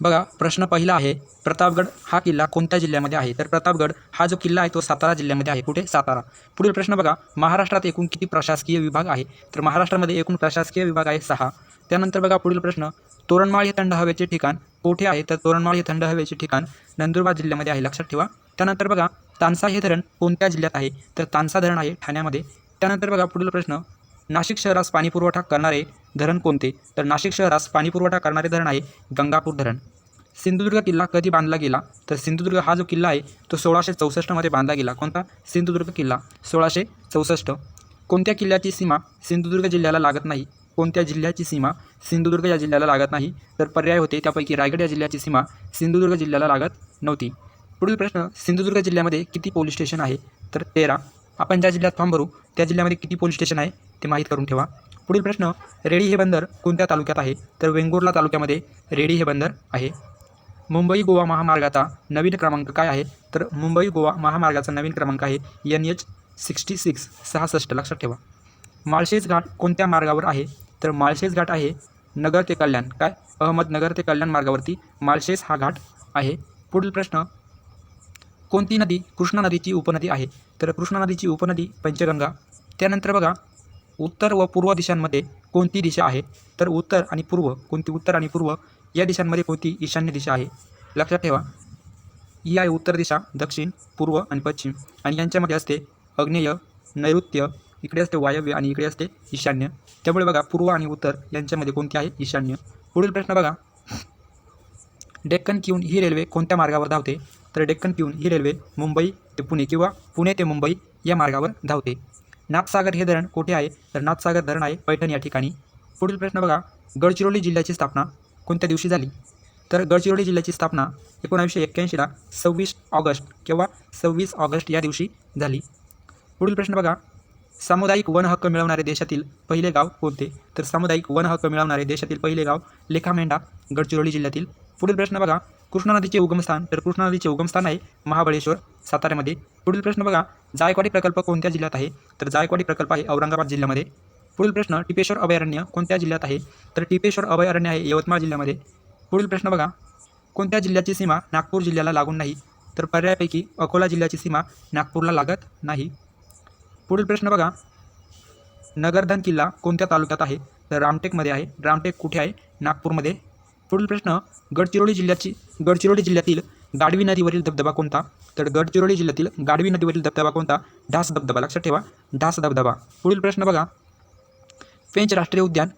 बघा प्रश्न पहिला आहे प्रतापगड हा किल्ला कोणत्या जिल्ह्यामध्ये आहे? तर प्रतापगड हा जो किल्ला आहे तो सातारा जिल्ह्यामध्ये आहे. कुठे? सातारा. पुढील प्रश्न बघा महाराष्ट्रात एकूण किती प्रशासकीय विभाग आहे? तर महाराष्ट्रामध्ये एकूण प्रशासकीय विभाग आहे सहा. त्यानंतर बघा पुढील प्रश्न तोरणमाळ हे थंड हवेचे ठिकाण कोठे आहे? तर तोरणमाळ हे थंड हवेचे ठिकाण नंदुरबार जिल्ह्यामध्ये आहे लक्षात ठेवा. त्यानंतर बघा तानसा हे धरण कोणत्या जिल्ह्यात आहे? तर तानसा धरण आहे ठाण्यामध्ये. त्यानंतर बघा पुढील प्रश्न नाशिक शहरास पाणीपुरवठा करणारे धरण कोणते? तर नाशिक शहरास पाणीपुरवठा करणारे धरण आहे गंगापूर धरण. सिंधुदुर्ग किल्ला कधी बांधला गेला? तर सिंधुदुर्ग हा जो किल्ला आहे तो सोळाशे चौसष्टमध्ये बांधला गेला. कोणता? सिंधुदुर्ग किल्ला. सोळाशे चौसष्ट. कोणत्या किल्ल्याची सीमा सिंधुदुर्ग जिल्ह्याला लागत नाही? कोणत्या जिल्ह्याची सीमा सिंधुदुर्ग या जिल्ह्याला लागत नाही? तर पर्याय होते त्यापैकी रायगड या जिल्ह्याची सीमा सिंधुदुर्ग जिल्ह्याला लागत नव्हती. पुढील प्रश्न सिंधुदुर्ग जिल्ह्यामध्ये किती पोलीस स्टेशन आहे? तर तेरा आपण ज्या जिल्ह्यात फॉर्म भरू त्या जिल्ह्यामध्ये किती पोलीस स्टेशन आहे ते माहीत करून ठेवा. पुढील प्रश्न रेडी हे बंदर कोणत्या तालुक्यात आहे? तर वेंगुर्ला तालुक्यामध्ये रेडी हे बंदर आहे. मुंबई गोवा महामार्गाचा नवीन क्रमांक काय आहे? तर मुंबई गोवा महामार्गाचा नवीन क्रमांक आहे एन एच सिक्स्टी सिक्स सहासष्ट. लक्षात ठेवा. माळशेज घाट कोणत्या मार्गावर आहे? तर माळशेज घाट आहे नगर ते कल्याण. काय? अहमदनगर ते कल्याण मार्गावरती माळशेज हा घाट आहे. पुढील प्रश्न कोणती नदी? कृष्णा नदीची उपनदी आहे. तर कृष्णा नदीची उपनदी पंचगंगा. त्यानंतर बघा उत्तर व पूर्व दिशांमध्ये कोणती दिशा आहे? तर उत्तर आणि पूर्व कोणती उत्तर आणि पूर्व या दिशांमध्ये कोणती ईशान्य दिशा आहे? लक्षात ठेवा. ही आहे उत्तर दिशा दक्षिण पूर्व आणि पश्चिम. आणि यांच्यामध्ये असते अग्नेय नैऋत्य इकडे असते वायव्य आणि इकडे असते ईशान्य. त्यामुळे बघा पूर्व आणि उत्तर यांच्यामध्ये कोणती आहे? ईशान्य. पुढील प्रश्न बघा. डेक्कन किऊन ही रेल्वे कोणत्या मार्गावर धावते? तर डेक्कन क्यून ही रेल्वे मुंबई ते पुणे किंवा पुणे ते मुंबई या मार्गावर धावते. नाथसागर हे धरण कोठे आहे? तर नाथसागर धरण आहे पैठण या ठिकाणी. पुढील प्रश्न बघा. गडचिरोली जिल्ह्याची स्थापना कोणत्या दिवशी झाली? तर गडचिरोली जिल्ह्याची स्थापना एकोणावीसशे एक्क्याऐंशीला सव्वीस ऑगस्ट किंवा सव्वीस ऑगस्ट या दिवशी झाली. पुढील प्रश्न बघा. सामुदायिक वन हक्क मिळवणारे देशातील पहिले गाव कोणते? तर सामुदायिक वन हक्क मिळवणारे देशातील पहिले गाव लेखामेंढा गडचिरोली जिल्ह्यातील पुढील प्रश्न बघा. कृष्णा नदीचे उगमस्थान तर कृष्णा नदीचे उगमस्थान आहे महाबळेश्वर साताऱ्यामध्ये. पुढील प्रश्न बघा. जायकवाडी प्रकल्प कोणत्या जिल्ह्यात आहे? तर जायकवाडी प्रकल्प आहे औरंगाबाद जिल्ह्यामध्ये. पुढील प्रश्न टिपेश्वर अभयारण्य कोणत्या जिल्ह्यात आहे? तर टिपेश्वर अभयारण्य आहे यवतमाळ जिल्ह्यामध्ये. पुढील प्रश्न बघा. कोणत्या जिल्ह्याची सीमा नागपूर जिल्ह्याला लागून नाही? तर पर्यायापैकी अकोला जिल्ह्याची सीमा नागपूरला लागत नाही. पुढील प्रश्न बघा. नगरधन किल्ला कोणत्या तालुक्यात आहे? तर रामटेकमध्ये आहे. रामटेक कुठे आहे? नागपूरमध्ये. पुढील प्रश्न गडचिरोली जिल्ह्याची गडचिरोली जिल्ह्यातील गाडवी नदीवरील धबधबा कोणता? तर गडचिरोली जिल्ह्यातील गाडवी नदीवरील धबधबा कोणता? ढास धबधबा. लक्षात ठेवा ढास धबधबा. पुढील प्रश्न बघा. पेंच राष्ट्रीय उद्यान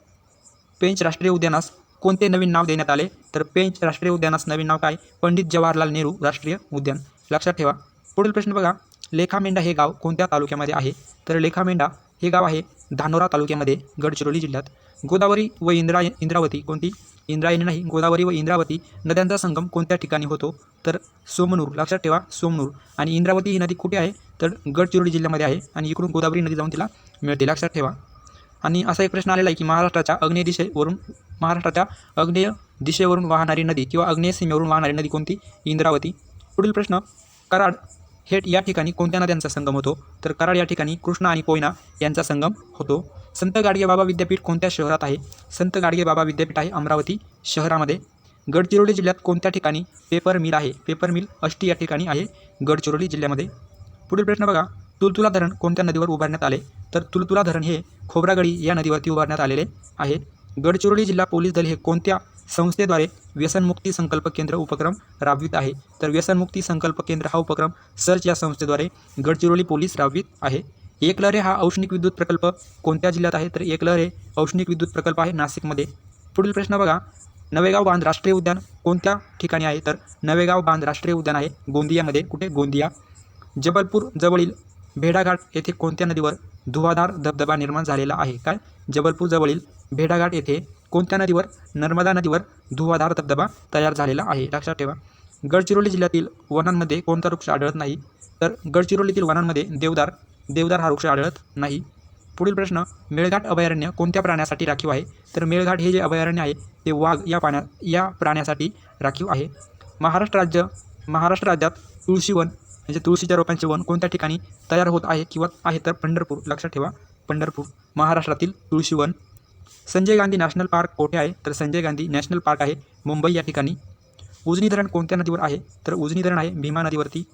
पेंच राष्ट्रीय उद्यानास कोणते नवीन नाव देण्यात आले? तर पेंच राष्ट्रीय उद्यानास नवीन नाव काय? पंडित जवाहरलाल नेहरू राष्ट्रीय उद्यान. लक्षात ठेवा. पुढील प्रश्न बघा. लेखामेंढा हे गाव कोणत्या तालुक्यामध्ये आहे? तर लेखामेंढा हे गाव आहे धानोरा तालुक्यामध्ये. गडचिरोली जिल्ह्यात. गोदावरी व इंद्रा इंद्रावती कोणती? इंद्रायणी नाही. गोदावरी व इंद्रावती नद्यांचा संगम कोणत्या ठिकाणी होतो? तर सोमनूर. लक्षात ठेवा सोमनूर. आणि इंद्रावती ही नदी कुठे आहे? तर गडचिरोली जिल्ह्यामध्ये आहे आणि इकडून गोदावरी नदी जाऊन तिला मिळते. लक्षात ठेवा. आणि असा एक प्रश्न आलेला आहे की महाराष्ट्राच्या अग्नेय दिशेवरून महाराष्ट्राच्या अग्नेय दिशेवरून वाहणारी नदी किंवा अग्नेय सीमेवरून वाहणारी नदी कोणती? इंद्रावती. पुढील प्रश्न कराड. हेट या ठिकाणी कोणत्या नद्यांचा संगम होतो? तर कराड या ठिकाणी कृष्णा आणि कोयना यांचा संगम होतो. संत गाडगे बाबा विद्यापीठ कोणत्या शहरात आहे? संत गाडगे बाबा विद्यापीठ आहे अमरावती शहरामध्ये. गडचिरोली जिल्ह्यात कोणत्या ठिकाणी पेपर मिल आहे? पेपर मिल अष्टी या ठिकाणी आहे गडचिरोली जिल्ह्यामध्ये. पुढील प्रश्न बघा. तुलतुला धरण कोणत्या नदीवर उभारण्यात आले? तर तुलतुला धरण हे खोबरागडी या नदीवरती उभारण्यात आलेले आहे. गडचिरोली जिल्हा पोलीस दल हे कोणत्या संस्थेद्वारे व्यसनमुक्ती संकल्प केंद्र उपक्रम राबवित आहे? तर व्यसनमुक्ती संकल्प केंद्र हा उपक्रम सर्च या संस्थेद्वारे गडचिरोली पोलीस राबवित आहे. एकलहरे हा औष्णिक विद्युत प्रकल्प कोणत्या जिल्ह्यात आहे? तर एकलहरे औष्णिक विद्युत प्रकल्प आहे नाशिकमध्ये. पुढील प्रश्न बघा. नवेगाव बांध राष्ट्रीय उद्यान कोणत्या ठिकाणी आहे? तर नवेगाव बांध राष्ट्रीय उद्यान आहे गोंदियामध्ये. कुठे? गोंदिया. जबलपूर जवळील भेडाघाट येथे कोणत्या नदीवर धुवाधार धबधबा निर्माण झालेला आहे. काय? जबलपूर जवळील भेडाघाट येथे कोणत्या नदीवर नर्मदा नदीवर धुवाधार धबधबा तयार झालेला आहे? लक्षात ठेवा. गडचिरोली जिल्ह्यातील वनांमध्ये कोणता वृक्ष आढळत नाही? तर गडचिरोलीतील वनांमध्ये देवदार देवदार हा वृक्ष आढळत नाही. पुढील प्रश्न मेळघाट अभयारण्य कोणत्या प्राण्यासाठी राखीव आहे? तर मेळघाट हे जे अभयारण्य आहे ते वाघ या पाण्या या प्राण्यासाठी राखीव आहे. महाराष्ट्र राज्य महाराष्ट्र राज्यात तुळशीवन म्हणजे तुळशीच्या रोपांचे वन कोणत्या ठिकाणी तयार होत आहे किंवा आहे तर पंढरपूर? लक्षात ठेवा पंढरपूर महाराष्ट्रातील तुळशी वन. संजय गांधी नॅशनल पार्क कोठे आहे? तर संजय गांधी नॅशनल पार्क आहे मुंबई या ठिकाणी. उजनी धरण कोणत्या नदीवर आहे? तर उजनी धरण आहे भीमा नदीवरती.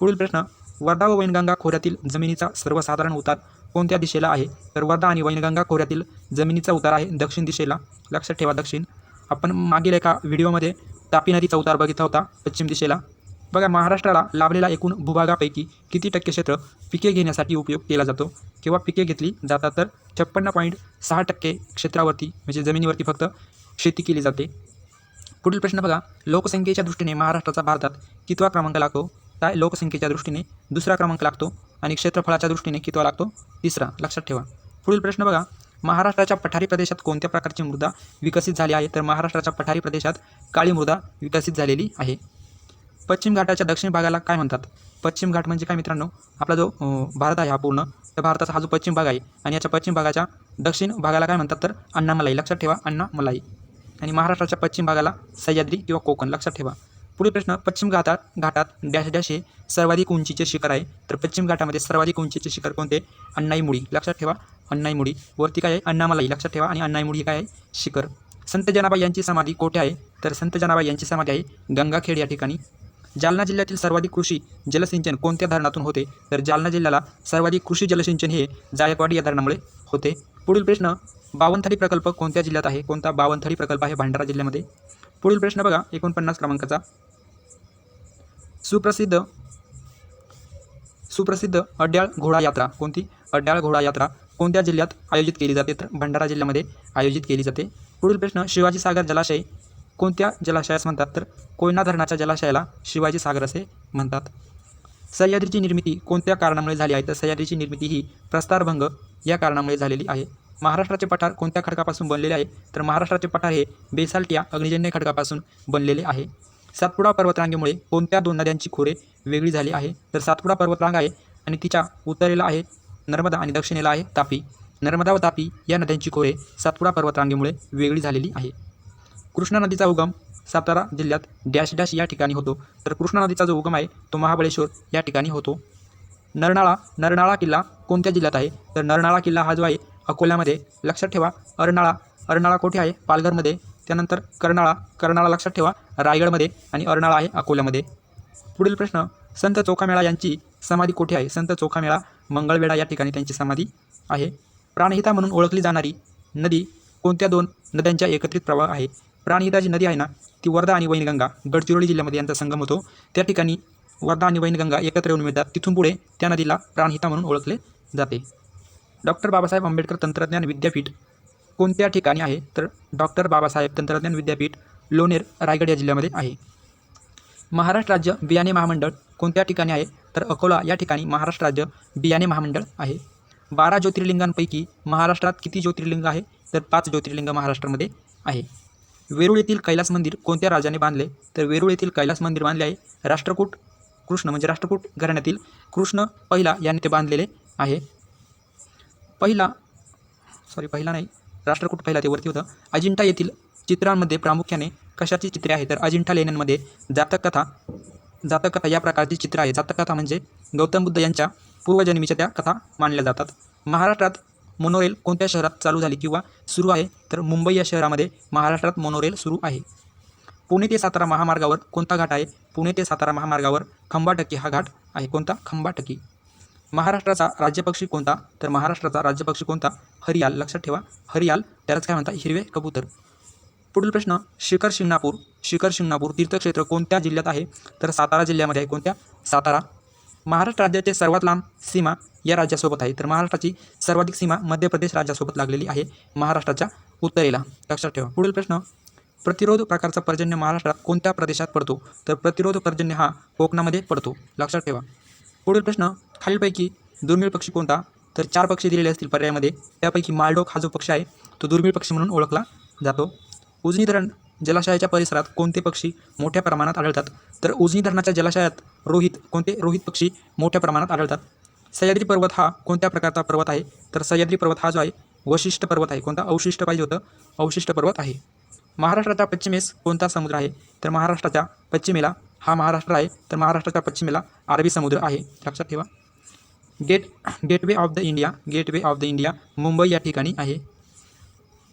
पुढील प्रश्न वर्धा व वैनगंगा खोऱ्यातील जमिनीचा सर्वसाधारण उतार कोणत्या दिशेला आहे? तर वर्धा आणि वैनगंगा खोऱ्यातील जमिनीचा उतार आहे दक्षिण दिशेला. लक्षात ठेवा दक्षिण. आपण मागील एका व्हिडिओमध्ये तापी नदीचा उतार बघितला होता पश्चिम दिशेला. बघा महाराष्ट्राला लाभलेला एकूण भूभागापैकी किती टक्के क्षेत्र पिके घेण्यासाठी उपयोग केला जातो? किंवा पिके घेतली जातात तर छप्पन्न पॉईंट सहा टक्के क्षेत्रावरती म्हणजे जमिनीवरती फक्त शेती केली जाते. पुढील प्रश्न बघा लोकसंख्येच्या दृष्टीने महाराष्ट्राचा भारतात कितवा क्रमांक लागतो? काय लोकसंख्येच्या दृष्टीने दुसरा क्रमांक लागतो? आणि क्षेत्रफळाच्या दृष्टीने कितवा लागतो? तिसरा. लक्षात ठेवा. पुढील प्रश्न बघा महाराष्ट्राच्या पठारी प्रदेशात कोणत्या प्रकारची मृदा विकसित झाली आहे? तर महाराष्ट्राच्या पठारी प्रदेशात काळी मृदा विकसित झालेली आहे. पश्चिम घाटाच्या दक्षिण भागाला काय म्हणतात? पश्चिम घाट म्हणजे काय मित्रांनो? आपला जो भारत आहे हा पूर्ण तर भारताचा हा जो पश्चिम भाग आहे आणि याच्या पश्चिम भागाच्या दक्षिण भागाला काय म्हणतात तर? अण्णामलाई लक्षात ठेवा अण्णामलाई आणि महाराष्ट्राच्या पश्चिम भागाला सह्याद्री किंवा कोकण. लक्षात ठेवा. पुढील प्रश्न पश्चिम घाटात घाटात डॅश डॅश हे सर्वाधिक उंचीचे शिखर आहे. तर पश्चिम घाटामध्ये सर्वाधिक उंचीचे शिखर कोणते? अण्णाईमुडी लक्षात ठेवा अण्णाईमुडी वरती काय आहे? अण्णामलाई लक्षात ठेवा. आणि अण्णाईमुडी काय आहे? शिखर. संत जनाबाई यांची समाधी कोठे आहे? तर संत जनाबाई यांची समाधी आहे गंगाखेड या ठिकाणी. जालना जिल्ह्यातील सर्वाधिक कृषी जलसिंचन कोणत्या धरणातून होते? तर जालना जिल्ह्याला सर्वाधिक कृषी जलसिंचन हे जायकवाडी या धरणामुळे होते. पुढील प्रश्न बावनथडी प्रकल्प कोणत्या जिल्ह्यात आहे? कोणता बावनथडी प्रकल्प आहे भंडारा जिल्ह्यामध्ये? पुढील प्रश्न बघा एकोणपन्नास क्रमांकाचा. सुप्रसिद्ध सुप्रसिद्ध अड्याळ घोडा यात्रा कोणती? अड्याळ घोडा यात्रा कोणत्या जिल्ह्यात आयोजित केली जाते? तर भंडारा जिल्ह्यामध्ये आयोजित केली जाते. पुढील प्रश्न शिवाजी सागर जलाशय कोणत्या जलाशयास म्हणतात? तर कोयना धरणाच्या जलाशयाला शिवाजी सागर असे म्हणतात. सह्याद्रीची निर्मिती कोणत्या कारणामुळे झाली आहे? तर सह्याद्रीची निर्मिती ही प्रस्तारभंग या कारणामुळे झालेली आहे. महाराष्ट्राचे पठार कोणत्या खडकापासून बनलेले आहे? तर महाराष्ट्राचे पठार हे बेसाल्टिया अग्निजन्य खडकापासून बनलेले आहे. सातपुडा पर्वतरांगेमुळे कोणत्या दोन नद्यांची खोरे वेगळी झाली आहे? तर सातपुडा पर्वतरांग आहे आणि तिच्या उत्तरेला आहे नर्मदा आणि दक्षिणेला आहे तापी. नर्मदा व तापी या नद्यांची खोरे सातपुडा पर्वतरांगेमुळे वेगळी झालेली आहे. कृष्णा नदीचा उगम सातारा जिल्ह्यात डॅश डॅश या ठिकाणी होतो. तर कृष्णा नदीचा जो उगम आहे तो महाबळेश्वर या ठिकाणी होतो. नरनाळा नरनाळा किल्ला कोणत्या जिल्ह्यात आहे? तर नरनाळा किल्ला हा जो आहे अकोल्यामध्ये. लक्षात ठेवा अर्नाळा अर्नाळा कोठे आहे? पालघरमध्ये. त्यानंतर कर्नाळा कर्नाळा लक्षात ठेवा रायगडमध्ये आणि अर्नाळा आहे अकोल्यामध्ये. पुढील प्रश्न संत चोखामेळा यांची समाधी कोठे आहे? संत चोखामेळा मंगळवेढा या ठिकाणी त्यांची समाधी आहे. प्राणहिता म्हणून ओळखली जाणारी नदी कोणत्या दोन नद्यांच्या एकत्रित प्रवाह आहे? प्राणहिता जी नदी आहे ना ती वर्धा आणि वैनगंगा गडचिरोली जिल्ह्यामध्ये यांचा संगम होतो. त्या ठिकाणी वर्धा आणि वैनगंगा एकत्र येऊन मिळतात. तिथून पुढे त्या नदीला प्राणहिता म्हणून ओळखले जाते. डॉक्टर बाबासाहेब आंबेडकर तंत्रज्ञान विद्यापीठ कोणत्या ठिकाणी आहे? तर डॉक्टर बाबासाहेब तंत्रज्ञान विद्यापीठ लोणेर रायगड या जिल्ह्यामध्ये आहे. महाराष्ट्र राज्य बियाणे महामंडळ कोणत्या ठिकाणी आहे? तर अकोला या ठिकाणी महाराष्ट्र राज्य बियाणे महामंडळ आहे. बारा ज्योतिर्लिंगांपैकी महाराष्ट्रात किती ज्योतिर्लिंग आहे? तर पाच ज्योतिर्लिंग महाराष्ट्रामध्ये आहे. वेरूळ येथील कैलास मंदिर कोणत्या राजाने बांधले? तर वेरूळ येथील कैलास मंदिर बांधले आहे राष्ट्रकूट कृष्ण म्हणजे राष्ट्रकूट घराण्यातील कृष्ण पहिला याने ते बांधलेले आहे. पहिला सॉरी पहिला नाही राष्ट्रकूट पहिला ते वरती होतं. अजिंठा येथील चित्रांमध्ये प्रामुख्याने कशाची चित्रे आहेत? तर अजिंठा लेण्यांमध्ये जातककथा जातककथा या प्रकारची चित्र आहे. जातककथा म्हणजे गौतम बुद्ध यांच्या पूर्वजन्मीच्या त्या कथा मानल्या जातात. महाराष्ट्रात मोनोरेल कोणत्या शहरात चालू झाली किंवा सुरू आहे? तर मुंबई या शहरामध्ये महाराष्ट्रात मोनोरेल सुरू आहे. पुणे ते सातारा महामार्गावर कोणता घाट आहे? पुणे ते सातारा महामार्गावर खंबाटकी हा घाट आहे. कोणता? खंबाटकी महाराष्ट्राचा राज्यपक्षी कोणता? तर महाराष्ट्राचा राज्यपक्षी कोणता? हरियाल. लक्षात ठेवा. हरियाल त्यालाच काय म्हणतात? हिरवे कबूतर. पुढील प्रश्न शिखर शिंगणापूर शिखर शिंगणापूर तीर्थक्षेत्र कोणत्या जिल्ह्यात आहे? तर सातारा जिल्ह्यामध्ये आहे. कोणत्या? सातारा. महाराष्ट्र राज्याचे सर्वात लांब सीमा या राज्यासोबत आहे. तर महाराष्ट्राची सर्वाधिक सीमा मध्य प्रदेश राज्यासोबत लागलेली आहे. महाराष्ट्राच्या उत्तरेला. लक्षात ठेवा. पुढील प्रश्न. प्रतिरोध प्रकारचा पर्जन्य महाराष्ट्रात कोणत्या प्रदेशात पडतो? तर प्रतिरोध पर्जन्य हा कोकणामध्ये पडतो. लक्षात ठेवा. पुढील प्रश्न. खालीलपैकी दुर्मिळ पक्षी कोणता? तर चार पक्षी दिलेले असतील पर्यायामध्ये. त्यापैकी मालडोक हा जो पक्षी आहे तो दुर्मिळ पक्षी म्हणून ओळखला जातो. उजनी धरण जलाशयाच्या परिसरात कोणते पक्षी मोठ्या प्रमाणात आढळतात? तर उजनी धरणाच्या जलाशयात रोहित कोणते? रोहित पक्षी मोठ्या प्रमाणात आढळतात. सह्याद्री पर्वत हा कोणत्या प्रकारचा पर्वत आहे? तर सह्याद्री पर्वत हा जो आहे वशिष्ठ पर्वत आहे. कोणता? अवशिष्ट पाहिजे होतं. अवशिष्ट पर्वत आहे. महाराष्ट्राच्या पश्चिमेस कोणता समुद्र आहे? तर महाराष्ट्राच्या पश्चिमेला हा महाराष्ट्र आहे. तर महाराष्ट्राच्या पश्चिमेला अरबी समुद्र आहे. लक्षात ठेवा. Gate gateway of the India gateway of the India Mumbai या ठिकाणी आहे.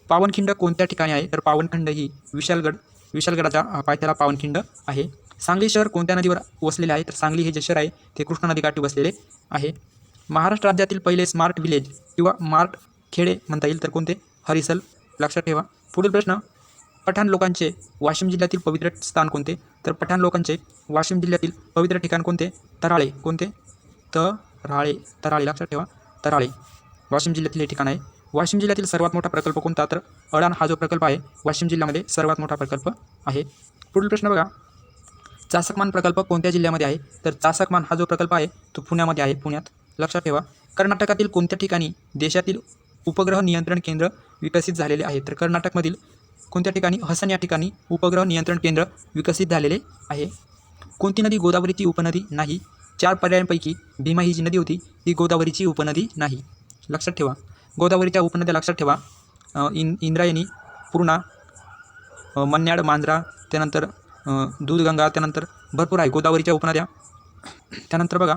पावनखिंड कोणत्या ठिकाणी आहे? तर पावनखंड ही विशालगड विशालगडाच्या पायथ्याला पावनखिंड आहे. सांगली शहर कोणत्या नदीवर वसलेले आहे? तर सांगली हे जे शहर आहे ते कृष्णा नदीकाठी वसलेले आहे. महाराष्ट्र राज्यातील पहिले स्मार्ट विलेज किंवा मार्ट खेडे म्हणता येईल तर कोणते? हरिसल लक्षात ठेवा. पुढील प्रश्न पठाण लोकांचे वाशिम जिल्ह्यातील पवित्र स्थान कोणते? तर पठाण लोकांचे वाशिम जिल्ह्यातील पवित्र ठिकाण कोणते? तराळे. कोणते? तराळे. तराळे. लक्षात ठेवा. तराळे. वाशिम जिल्ह्यातील हे ठिकाण आहे. वाशिम जिल्ह्यातील सर्वात मोठा प्रकल्प कोणता? तर अडाण हा जो प्रकल्प आहे वाशिम जिल्ह्यामध्ये सर्वात मोठा प्रकल्प आहे. पुढील प्रश्न बघा. चासकमान प्रकल्प कोणत्या जिल्ह्यामध्ये आहे? तर चासकमान हा जो प्रकल्प आहे तो पुण्यामध्ये आहे पुण्यात. लक्षात ठेवा. कर्नाटकातील कोणत्या ठिकाणी देशातील उपग्रह नियंत्रण केंद्र विकसित झालेले आहे? तर कर्नाटकमधील कोणत्या ठिकाणी? हसन या ठिकाणी उपग्रह नियंत्रण केंद्र विकसित झालेले आहे. कोणती नदी गोदावरीची उपनदी नाही? चार पर्यायांपैकी भीमा ही जी नदी होती ती गोदावरीची उपनदी नाही. लक्षात ठेवा. गोदावरीच्या उपनद्या लक्षात ठेवा. इन इंद्रायणी पूर्णा मन्याड मांजरा त्यानंतर दूधगंगा त्यानंतर भरपूर आहे गोदावरीच्या उपनद्या. त्यानंतर बघा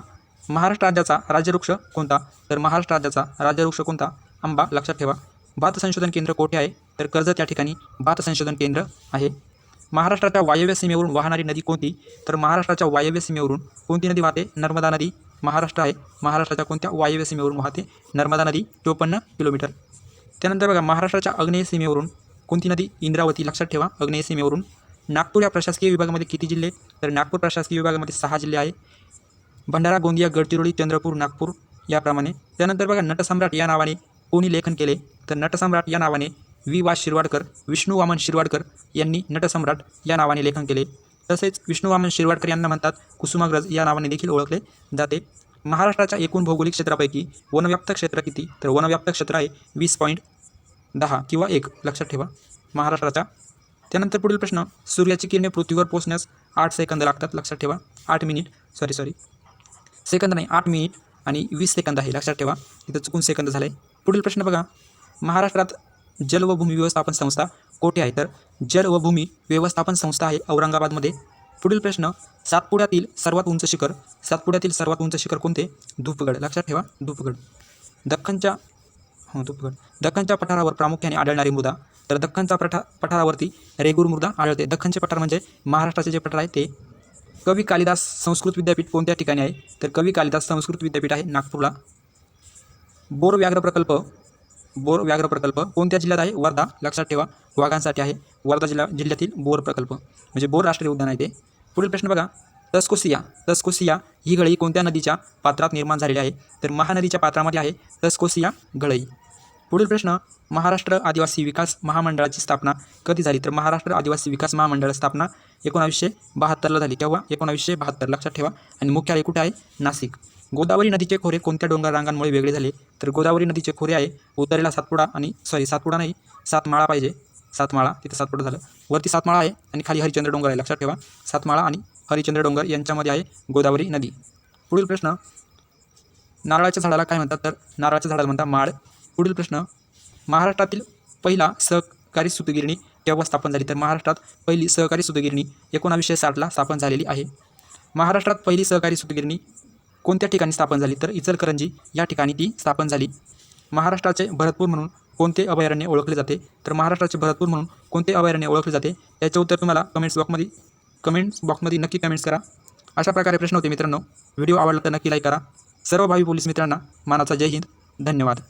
महाराष्ट्र राज्याचा राज्यवृक्ष कोणता? तर महाराष्ट्र राज्याचा राज्यवृक्ष कोणता? आंबा लक्षात ठेवा. भात संशोधन केंद्र कोठे आहे? तर कर्जत या ठिकाणी भात संशोधन केंद्र आहे. महाराष्ट्राच्या वायव्य सीमेवरून वाहणारी नदी कोणती? तर महाराष्ट्राच्या वायव्य सीमेवरून कोणती नदी वाहते? नर्मदा नदी. महाराष्ट्र आहे. महाराष्ट्राच्या कोणत्या वायव्य सीमेवरून वाहते? नर्मदा नदी चोपन्न किलोमीटर. त्यानंतर बघा महाराष्ट्राच्या अग्नेय सीमेवरून कोणती नदी? इंद्रावती लक्षात ठेवा. अग्नेय सीमेवरून नागपूर या प्रशासकीय विभागामध्ये किती जिल्हे? तर नागपूर प्रशासकीय विभागामध्ये सहा जिल्हे आहे. भंडारा गोंदिया गडचिरोली चंद्रपूर नागपूर याप्रमाणे. त्यानंतर बघा नटसम्राट या नावाने कोणी लेखन केले? तर नटसम्राट या नावाने वि वा शिरवाडकर विष्णू वामन शिरवाडकर यांनी नटसम्राट या नावाने लेखन केले. तसेच विष्णू वामन शिरवाडकर यांना म्हणतात कुसुमाग्रज या नावाने देखील ओळखले जाते. महाराष्ट्राच्या एकूण भौगोलिक क्षेत्रापैकी वनव्याप्त क्षेत्र किती? तर वनव्याप्त क्षेत्र आहे वीस पॉईंट दहा किंवा एक. लक्षात ठेवा. महाराष्ट्राचा त्यानंतर पुढील प्रश्न सूर्याची किरणे पृथ्वीवर पोहोचण्यास आठ सेकंद लागतात. लक्षात ठेवा. आठ मिनिट. सॉरी सॉरी सेकंद नाही आठ मिनिट आणि वीस सेकंद आहे. लक्षात ठेवा. इथं चुकून सेकंद झालं आहे पुढील प्रश्न बघा. महाराष्ट्रात जल व भूमी व्यवस्थापन संस्था कोठे आहे? तर जल व भूमी व्यवस्थापन संस्था आहे औरंगाबादमध्ये. पुढील प्रश्न सातपुड्यातील सर्वात उंच शिखर सातपुड्यातील सर्वात उंच शिखर कोणते? धूपगड. लक्षात ठेवा धूपगड. दख्खनच्या हो धूपगड. दख्खनच्या पठारावर प्रामुख्याने आढळणारी मृदा. तर दख्खनच्या पठा पठारावरती रेगूर मृदा आढळते. दख्खनचे पठार म्हणजे महाराष्ट्राचे जे पठार आहे ते कवी कालिदास संस्कृत विद्यापीठ कोणत्या ठिकाणी आहे? तर कवी कालिदास संस्कृत विद्यापीठ आहे नागपूरला. बोर व्याघ्र प्रकल्प बोर व्याघ्र प्रकल्प. कोणत्या जिल्ह्यात आहे? वर्धा. लक्षात ठेवा. वाघांसाठी आहे. वर्धा जिल्हा जिल्ह्यातील बोर प्रकल्प. म्हणजे बोर राष्ट्रीय उद्यान आहे ते. पुढील प्रश्न बघा. तस्कुसिया. तस्कुसिया ही गळई कोणत्या नदीच्या पात्रात निर्माण झालेली आहे? तर महानदीच्या पात्रामध्ये आहे तस्कोसिया गळई. पुढील प्रश्न. महाराष्ट्र आदिवासी विकास महामंडळाची स्थापना कधी झाली? तर महाराष्ट्र आदिवासी विकास महामंडळ स्थापना एकोणावीसशे बहात्तरला झाली. तेव्हा एकोणावीसशे बहात्तर. लक्षात ठेवा. आणि मुख्यालय कुठे आहे? नाशिक. गोदावरी नदीचे खोरे कोणत्या डोंगर रांगांमुळे वेगळे झाले? तर गोदावरी नदीचे खोरे आहे उत्तरेला सातपुडा आणि सॉरी सातपुडा नाही सातमाळा पाहिजे. सातमाळा तिथं सातपुडा झालं. वरती सातमाळा आहे आणि खाली हरिचंद्र डोंगर आहे. लक्षात ठेवा. सातमाळा आणि हरिचंद्र डोंगर यांच्यामध्ये आहे गोदावरी नदी. पुढील प्रश्न नारळाच्या झाडाला काय म्हणतात? तर नारळाच्या झाडाला म्हणतात माळ. पुढील प्रश्न महाराष्ट्रातील पहिला सहकारी सुतगिरणी केव्हा स्थापन झाली? तर महाराष्ट्रात पहिली सहकारी सुतगिरणी एकोणावीसशे साठला स्थापन झालेली आहे. महाराष्ट्रात पहिली सहकारी सुतगिरणी कोणत्या ठिकाणी स्थापन झाली तर इचलकरंजी या ठिकाणी ती स्थापन झाली. महाराष्ट्राचे भरतपूर म्हणून कोणते अभयारण्य ओळखले जाते? तर महाराष्ट्राचे भरतपूर म्हणून कोणते अभयारण्य ओळखले जाते? याचे उत्तर तुम्हाला कमेंट्स बॉक्समध्ये कमेंट्स बॉक्समध्ये नक्की कमेंट्स करा. अशा प्रकारे प्रश्न होते मित्रांनो. व्हिडिओ आवडला तर नक्की लाईक करा. सर्व भावी पोलीस मित्रांना मानाचा जय हिंद. धन्यवाद.